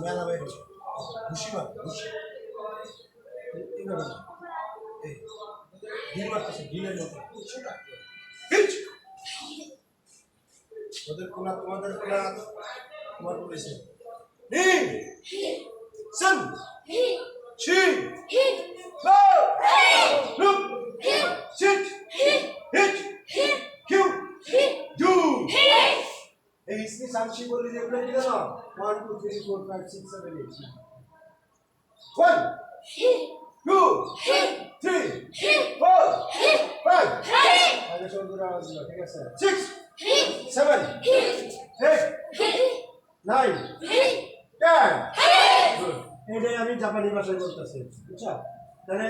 মেলা বাইরে খুশি মা খুশি এইভাবে। এই ঢিল মারতেছে ডিলের মতো! ওদের কোনা তোমাদের কোনা তোমার বলেছে নি সন ছি লো লুক সিট হিচ কিউ ডু এই হিসনি সামসি বলি যেগুলো কি জানো one two three four five six seven eight one two three four five আগে সন্ধ্যা আওয়াজ দিল ঠিক আছে? Six seven eight nine ten এটাই আমি জাপানি ভাষায় বলতেছি বুঝছ? তাহলে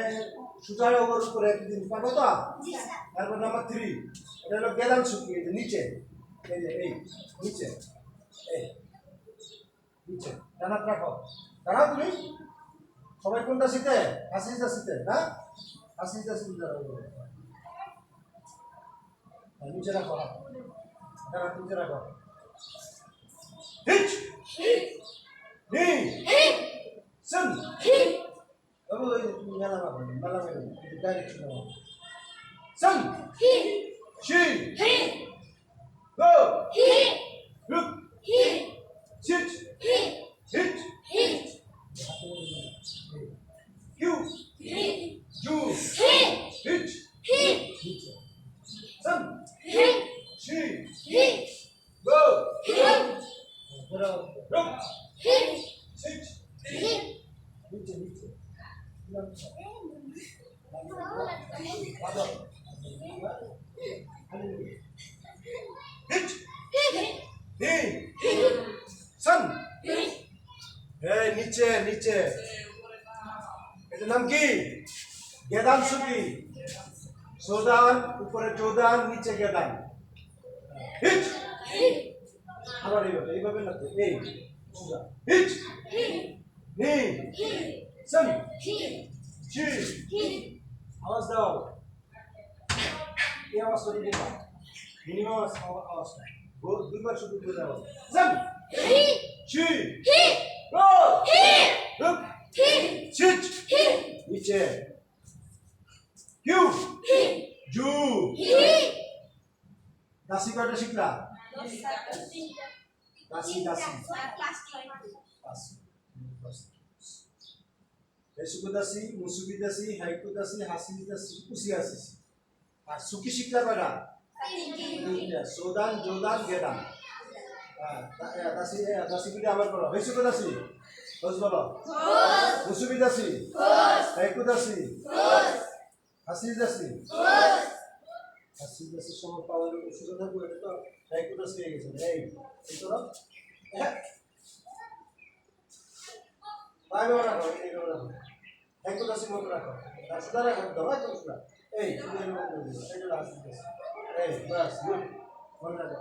সুতায় ওপর উপরে একদিন পাবো তো? তারপর নাম্বার থ্রি এটা হলো গেলাম শুকিয়ে নিচে। এই যে এই নিচে। এই নিচে। ডানাত রাখো। দাঁড়াও তুমি। সবাই কোনটা শীতে? হাসিটা শীতে না? হাসিটা শীতে নিচে রাখো। দাঁড়া নিচে রাখো। হিচ! নি সন বাবু ওই মেলা বাবু মেলা মেলা ডাইরেকশন সন শি Go. Hit. Look. Hit. Sit. Hit. Sit. Hit. You. Hit. You. Hit. Hit. Hit. Son. Hit. She. Hit. Go. Hit. Look. Hit. Sit. Hit. নিচে এটার নাম কি? গেদান সুকি সোদান উপরে চোদান নিচে গেদান। আবার এইভাবে এইভাবে না তো, এই। জি আওয়াজ দাও। এই আওয়াজ করে দিবা মিনিমাম আওয়াজটা। গো- দুইবার শুধু করে দাও। লুক সিট নিচে কিউ জু দাসি কয়টা শিখলা দাসি দাসি এসুকু দাসি মুসুকি দাসি হাইকু দাসি হাসি দাসি কুসি আর সুকি শিখলা কয়টা সোদান জোদান গেদান দাসি দাসি পিঠে আবার করো হেসুকু দাসি? হোস বলো। মুসুকি দাসি? হাইকু দাসি? হাসি দাসি? হাসি দাসির সময় পাওয়ার সুযোগ থাকব এটা তো হাইকু দাসি হয়ে গেছে। এই এই করো। হ্যাঁ। বাইরে রাখো এই করে রাখো। হাইকু দাসি মনে রাখো। আর সুদা রাখো দাও রাখো সুদা এই এটা হাসি দাসি। এই বাস গুড। মনে রাখো।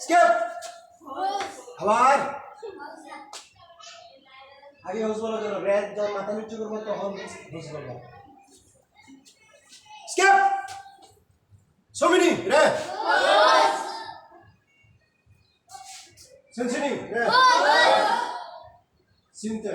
স্কেপ আবার আগে হোস বলার জন্য রেড যখন মাথা নিচু করব তখন হোস বলব স্কেপ সমিনি রে সেনসিনি রে সিনতে